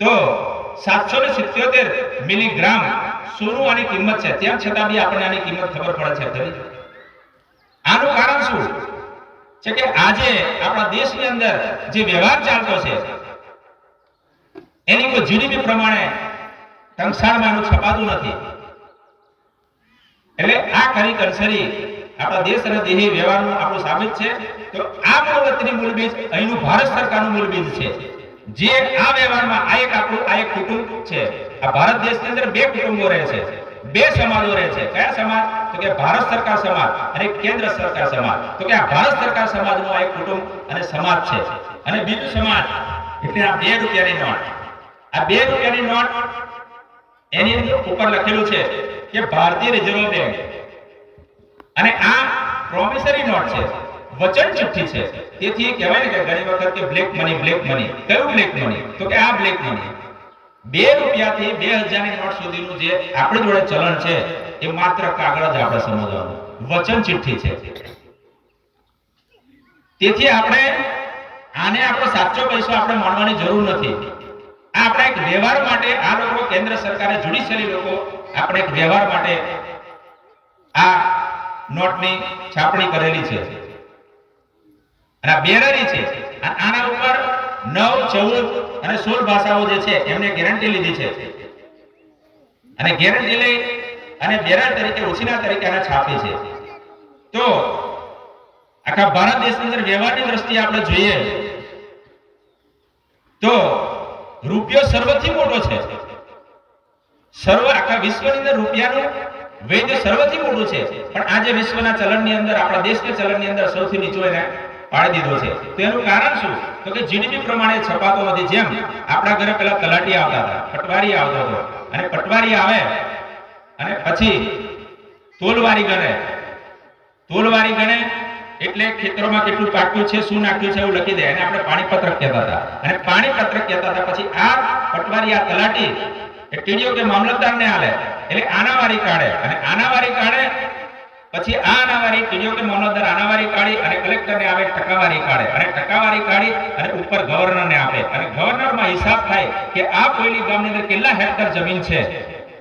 તો સાતસો ને સિત્યોતેર મિલીગ્રામ સોનું આની કિંમત છે. તેમ છતાં બી આપણને આની કિંમત ખબર પડે છે આનું કારણ શું? છે કે આજે આપણા દેશની અંદર જે વ્યવહાર ચાલતો છે, એની કોઈ જીડીપી પ્રમાણે ટંકસાળમાં એનું છપાતું નથી. એટલે આ કરી કરસરી આપણા દેશ અને દેહી વ્યવહારનું આપણું સાબિત છે. તો આ મૂળવતની મૂળબીજ અહીંનું ભારત સરકારનું મૂળબીજ છે. જે આ વ્યવહારમાં આ એક આપણું, આ એક કુટુંબ છે. આ ભારત દેશની અંદર બે કુટુંબો રહે છે. બે સમાજો રહે છે. કયા સમાજ? તો કે ભારત સરકાર સમાજ અને કેન્દ્ર સરકાર સમાજ. તો કે આ ભારત સરકાર સમાજનો આ એક કુટુંબ અને સમાજ છે. અને બીજું સમાજ, એટલે આ બે રૂપિયાની નોટ. આ બે રૂપિયાની નોટ, એની ઉપર લખેલું છે કે ભારતીય રિઝર્વ બેંક. અને આ પ્રોમિસરી નોટ છે. વચન ચિઠ્ઠી છે. તેથી કહેવાય ને કે ઘણી વખત કે બ્લેક મની બ્લેક મની કયું બ્લેક મની તો કે આ બ્લેક મની બે રૂપિયાથી બે હજારની નોટ સુધીનું જે આપણી જોડે ચલણ છે, એ માત્ર કાગળ જ આપણે સમજવાનું. વચન ચિઠ્ઠી છે. તેથી આપણે આને આપણો સાચો પૈસો આપણે માનવાની જરૂર નથી. આ આપણા એક વ્યવહાર માટે આ લોકો કેન્દ્ર સરકારે જ્યુડિશિયલી લોકો આપણે એક વ્યવહાર માટે આ નોટની છાપણી કરેલી છે. અને આ બેરરી છે. આના ઉપર નવ, ચૌદ અને સોળ ભાષાઓ જે છે, એમને ગેરંટી લીધી છે. અને ગેરંટી લઈ અને બેરર તરીકે, ઉછીના તરીકે આને છાપી છે. તો આખા ભારત દેશની અંદર વ્યવહારની દ્રષ્ટિએ આપણે જોઈએ તો રૂપિયો સર્વથી મોટો છે. સર્વ આખા વિશ્વની અંદર રૂપિયાનું વેદ સર્વથી મોટું છે. પણ આજે વિશ્વના ચલણની અંદર, આપણા દેશના ચલણની અંદર સૌથી નીચો એને પાડી દીધો છે. તો કારણ શું? તો કે જીડીપી પ્રમાણે છપાતો નથી. જેમ આપણા ઘરે પેલા તલાટી આવતા હતા, પટવારી આવતો હતો. અને પટવારી આવે અને પછી તોલવારી ગણે. તોલવારી ગણે એટલે ખેતરોમાં કેટલું પાક્યું છે, શું નાખ્યું છે એવું લખી દે. અને આપણે પાણીપત્રક કહેતા હતા. અને પાણીપત્રક કહેતા હતા, પછી આ પટવારી, આ તલાટી એ ટીડીઓ કે મામલતદારને આલે. એટલે આનાવારી કાઢે. અને આનાવારી કાઢે પછી આ અનાવારી ટીડીઓ કે મામલતદાર આનાવારી કાઢી અને કલેક્ટરને આવે ટકાવારી કાઢે. અને ટકાવારી કાઢી અને ઉપર ગવર્નરને આપે. અને ગવર્નરમાં હિસાબ થાય કે આ કોઈલી ગામની અંદર કેટલા હેક્ટર જમીન છે?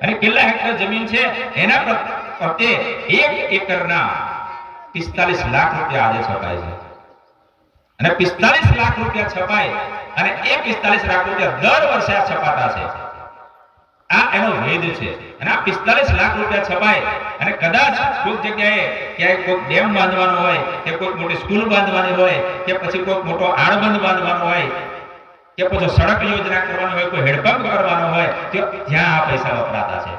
અને કેટલા હેક્ટર જમીન છે? એના પ્રત્યે એક એકરના પિસ્તાલીસ લાખ રૂપિયા આજે છપાય છે. અને પિસ્તાલીસ લાખ રૂપિયા છપાય અને એ પિસ્તાલીસ લાખ રૂપિયા દર વર્ષે છપાતા છે. એનો ભેદ છે. અને આ પિસ્તાલીસ લાખ રૂપિયા છપાય. અને કદાચ કોઈક જગ્યાએ ક્યાંય કોઈક ડેમ બાંધવાનો હોય, કે કોઈક મોટી સ્કૂલ બાંધવાની હોય, કે પછી કોઈક મોટો આળબંધ બાંધવાનો હોય, કે પછી સડક યોજના કરવાની હોય, કોઈ હેડપંપ કરવાનો હોય, તો જ્યાં આ પૈસા વપરાતા છે.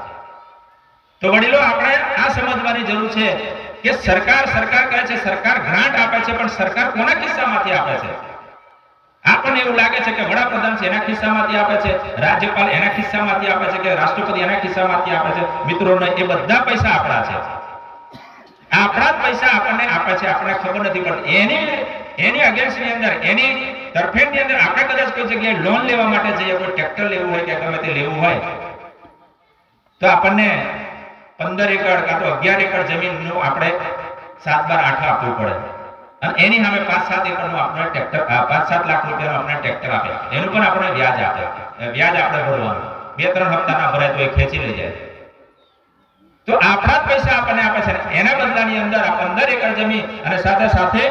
તો વડીલો, આપણે આ સમજવાની જરૂર છે કે સરકાર સરકાર કહે છે, સરકાર ગ્રાન્ટ આપે છે, પણ સરકાર કોના કિસ્સામાંથી આપે છે? આપણને એવું લાગે છે કે વડાપ્રધાન એના ખિસ્સામાંથી આપે છે, રાજ્યપાલ એના ખિસ્સામાંથી આપે છે કે રાષ્ટ્રપતિ એના ખિસ્સામાંથી આપે છે. મિત્રોને એ બધા પૈસા આપણા છે. આપણા જ પૈસા આપણને આપે છે, આપણને ખબર નથી પડતી એની એની અગેન્સ્ટની અંદર, એની તરફેણની અંદર આપણે કદાચ કોઈ જગ્યાએ લોન લેવા માટે જઈએ, કોઈ ટ્રેક્ટર લેવું હોય કે ગમે તે લેવું હોય, તો આપણને પંદર એકર કાં તો અગિયાર એકર જમીનનું આપણે સાત બાર આઠ આપવું પડે. એની સામે પાંચ સાત એકરનું આપણે ટ્રેક્ટર પાંચ સાત લાખ રૂપિયાનું આપણે ટ્રેક્ટર આપે એનું પણ આપણે વ્યાજ આપે વ્યાજ આપણે ભરવાનું. બે ત્રણ હપ્તાના ભરાય તો એ ખેંચી લઈ જાય. તો આપણા જ પૈસા આપણને આપે છે. એના બદલાની અંદર આ પંદર એકર જમીન અને સાથે સાથે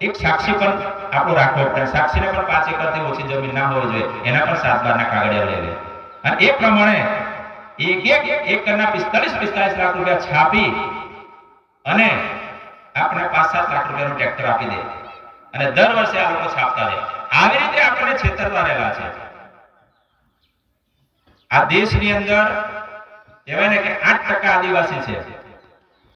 એક સાક્ષી પણ આપણો રાખવો પડે. સાક્ષીને પણ પાંચ એકરથી ઓછી જમીન ના હોવી જોઈએ. એના પણ સાત બારના કાગળિયા લઈ લે. અને એ પ્રમાણે એક એક એકરના પિસ્તાલીસ પિસ્તાલીસ લાખ રૂપિયા છાપી અને આપણે પાંચ સાત લાખ રૂપિયાનું ટ્રેક્ટર આપી દે. અને દર વર્ષે આ લોકો છાપતા રહે. આવી રીતે આપણને છેતરતા રહેલા છે. આ દેશની અંદર કહેવાય ને કે આઠ ટકા આદિવાસી છે.